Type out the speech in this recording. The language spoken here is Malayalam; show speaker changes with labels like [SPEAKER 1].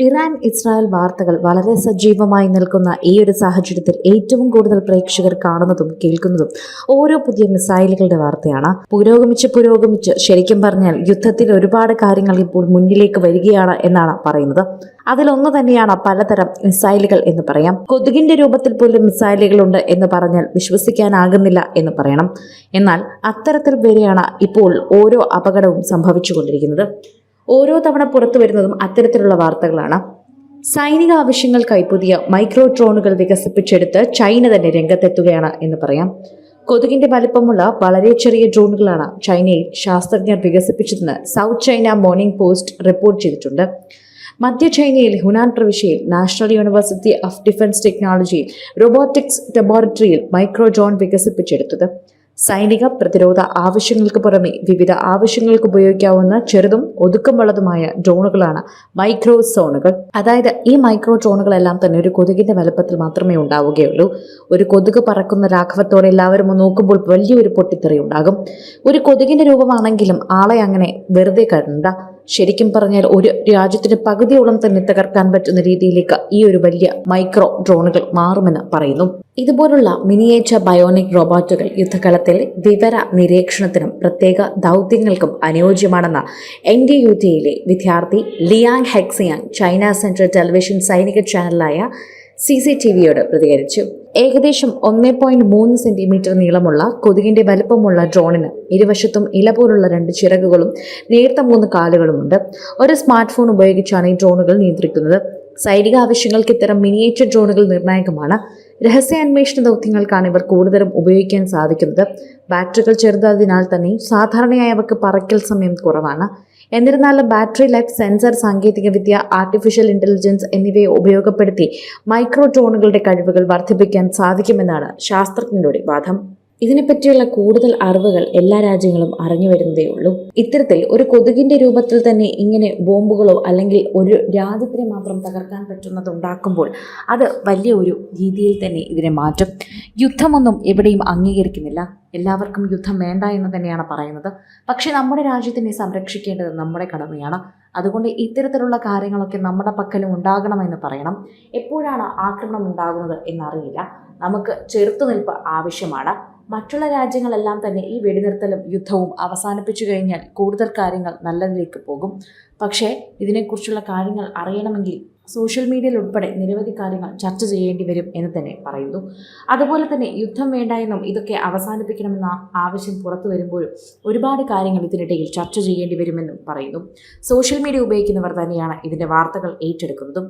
[SPEAKER 1] ഇറാൻ ഇസ്രായേൽ വാർത്തകൾ വളരെ സജീവമായി നിൽക്കുന്ന ഈ ഒരു സാഹചര്യത്തിൽ ഏറ്റവും കൂടുതൽ പ്രേക്ഷകർ കാണുന്നതും കേൾക്കുന്നതും ഓരോ പുതിയ മിസൈലുകളുടെ വാർത്തയാണ്. പുരോഗമിച്ച് പുരോഗമിച്ച് ശരിക്കും പറഞ്ഞാൽ യുദ്ധത്തിൽ ഒരുപാട് കാര്യങ്ങൾ ഇപ്പോൾ മുന്നിലേക്ക് വരികയാണ് എന്നാണ് പറയുന്നത്. അതിലൊന്നു തന്നെയാണ് പലതരം മിസൈലുകൾ എന്ന് പറയാം. കൊതുകിന്റെ രൂപത്തിൽ പോലും മിസൈലുകളുണ്ട് എന്ന് പറഞ്ഞാൽ വിശ്വസിക്കാനാകുന്നില്ല എന്ന് പറയണം. എന്നാൽ അത്തരത്തിൽ വരെയാണ് ഇപ്പോൾ ഓരോ അപകടവും സംഭവിച്ചുകൊണ്ടിരിക്കുന്നത്. ഓരോ തവണ പുറത്തു വരുന്നതും അത്തരത്തിലുള്ള വാർത്തകളാണ്. സൈനിക ആവശ്യങ്ങൾക്കായി പുതിയ മൈക്രോ ഡ്രോണുകൾ വികസിപ്പിച്ചെടുത്ത് ചൈന തന്നെ രംഗത്തെത്തുകയാണ് എന്ന് പറയാം. കൊതുകിന്റെ വലിപ്പമുള്ള വളരെ ചെറിയ ഡ്രോണുകളാണ് ചൈനയിൽ ശാസ്ത്രജ്ഞർ വികസിപ്പിച്ചതെന്ന് South China Morning Post report ചെയ്തിട്ടുണ്ട്. മധ്യ ചൈനയിൽ ഹുനാൻ പ്രവിശ്യയിൽ നാഷണൽ യൂണിവേഴ്സിറ്റി ഓഫ് ഡിഫൻസ് ടെക്നോളജിയിൽ റോബോട്ടിക്സ് ലബോറട്ടറിയിൽ മൈക്രോ ഡ്രോൺ വികസിപ്പിച്ചെടുത്തത്. സൈനിക പ്രതിരോധ ആവശ്യങ്ങൾക്ക് പുറമെ വിവിധ ആവശ്യങ്ങൾക്ക് ഉപയോഗിക്കാവുന്ന ചെറുതും ഒതുക്കമുള്ളതുമായ ഡ്രോണുകളാണ് മൈക്രോ സോണുകൾ. അതായത് ഈ മൈക്രോ ഡ്രോണുകളെല്ലാം തന്നെ ഒരു കൊതുകിന്റെ വലുപ്പത്തിൽ മാത്രമേ ഉണ്ടാവുകയുള്ളൂ. ഒരു കൊതുക് പറക്കുന്ന രാഘവത്തോടെ എല്ലാവരും നോക്കുമ്പോൾ വലിയൊരു പൊട്ടിത്തെറി ഉണ്ടാകും. ഒരു കൊതുകിന്റെ രൂപമാണെങ്കിലും ആളെ അങ്ങനെ വെറുതെ കണ്ട ശരിക്കും പറഞ്ഞാൽ ഒരു രാജ്യത്തിന് പകുതിയോളം തന്നെ തകർക്കാൻ പറ്റുന്ന രീതിയിലേക്ക് ഈ ഒരു വലിയ മൈക്രോ ഡ്രോണുകൾ മാറുമെന്ന് പറയുന്നു. ഇതുപോലുള്ള മിനിയേച്ചർ ബയോണിക് റോബോട്ടുകൾ യുദ്ധകാലത്തിൽ വിവര നിരീക്ഷണത്തിനും പ്രത്യേക ദൗത്യങ്ങൾക്കും അനുയോജ്യമാണെന്ന് എൻ ഡി യു ടിയിലെ വിദ്യാർത്ഥി Liang Hexiang China central television സൈനിക ചാനലായ സി സി ടി വിയോട് പ്രതികരിച്ചു. ഏകദേശം ഒന്നേ പോയിന്റ് മൂന്ന് സെന്റിമീറ്റർ നീളമുള്ള കൊതുകിന്റെ വലുപ്പമുള്ള ഡ്രോണിന് ഇരുവശത്തും ഇല പോലുള്ള രണ്ട് ചിറകുകളും നേർത്ത മൂന്ന് കാലുകളുമുണ്ട്. ഒരു സ്മാർട്ട് ഫോൺ ഉപയോഗിച്ചാണ് ഈ ഡ്രോണുകൾ നിയന്ത്രിക്കുന്നത്. സൈനിക ആവശ്യങ്ങൾക്ക് ഇത്തരം മിനിയേച്ചർ ഡ്രോണുകൾ നിർണായകമാണ്. രഹസ്യാന്വേഷണ ദൗത്യങ്ങൾക്കാണ് ഇവർ കൂടുതലും ഉപയോഗിക്കാൻ സാധിക്കുന്നത്. ബാറ്ററികൾ ചെറുതായതിനാൽ തന്നെ സാധാരണയായി അവർക്ക് പറക്കൽ സമയം കുറവാണ്. എന്നിരുന്നാലും ബാറ്ററി ലൈഫ് സെൻസർ സാങ്കേതികവിദ്യ ആർട്ടിഫിഷ്യൽ ഇന്റലിജൻസ് എന്നിവയെ ഉപയോഗപ്പെടുത്തി മൈക്രോ ഡ്രോണുകളുടെ കഴിവുകൾ വർദ്ധിപ്പിക്കാൻ സാധിക്കുമെന്നാണ് ശാസ്ത്രജ്ഞരുടെ വാദം. ഇതിനെപ്പറ്റിയുള്ള കൂടുതൽ അറിവുകൾ എല്ലാ രാജ്യങ്ങളും അറിഞ്ഞു വരുന്നതേ ഉള്ളൂ ഇത്തരത്തിൽ ഒരു കൊതുകിന്റെ രൂപത്തിൽ തന്നെ ഇങ്ങനെ ബോംബുകളോ അല്ലെങ്കിൽ ഒരു രാജ്യത്തിനെ മാത്രം തകർക്കാൻ പറ്റുന്നത് ഉണ്ടാക്കുമ്പോൾ അത് വലിയ ഒരു രീതിയിൽ തന്നെ ഇതിനെ മാറ്റും. യുദ്ധമൊന്നും എവിടെയും അംഗീകരിക്കുന്നില്ല. എല്ലാവർക്കും യുദ്ധം വേണ്ട എന്ന് തന്നെയാണ് പറയുന്നത്. പക്ഷേ നമ്മുടെ രാജ്യത്തിനെ സംരക്ഷിക്കേണ്ടത് നമ്മുടെ കടമയാണ്. അതുകൊണ്ട് ഇത്തരത്തിലുള്ള കാര്യങ്ങളൊക്കെ നമ്മുടെ പക്കലും ഉണ്ടാകണമെന്ന് പറയണം. എപ്പോഴാണ് ആക്രമണം ഉണ്ടാകുന്നത് എന്നറിയില്ല. നമുക്ക് ചെറുത്തുനിൽപ്പ് ആവശ്യമാണ്. മറ്റുള്ള രാജ്യങ്ങളെല്ലാം തന്നെ ഈ വെടിനിർത്തലും യുദ്ധവും അവസാനിപ്പിച്ചു കഴിഞ്ഞാൽ കൂടുതൽ കാര്യങ്ങൾ നല്ലതിലേക്ക് പോകും. പക്ഷേ ഇതിനെക്കുറിച്ചുള്ള കാര്യങ്ങൾ അറിയണമെങ്കിൽ സോഷ്യൽ മീഡിയയിൽ ഉൾപ്പെടെ നിരവധി കാര്യങ്ങൾ ചർച്ച ചെയ്യേണ്ടി വരും എന്ന് തന്നെ പറയുന്നു. അതുപോലെ തന്നെ യുദ്ധം വേണ്ട എന്നും ഇതൊക്കെ അവസാനിപ്പിക്കണമെന്ന ആവശ്യം പുറത്തു വരുമ്പോഴും ഒരുപാട് കാര്യങ്ങൾ ഇതിനിടയിൽ ചർച്ച ചെയ്യേണ്ടി വരുമെന്നും പറയുന്നു. സോഷ്യൽ മീഡിയ ഉപയോഗിക്കുന്നവർ തന്നെയാണ് ഇതിന്റെ വാർത്തകൾ ഏറ്റെടുക്കുന്നതും.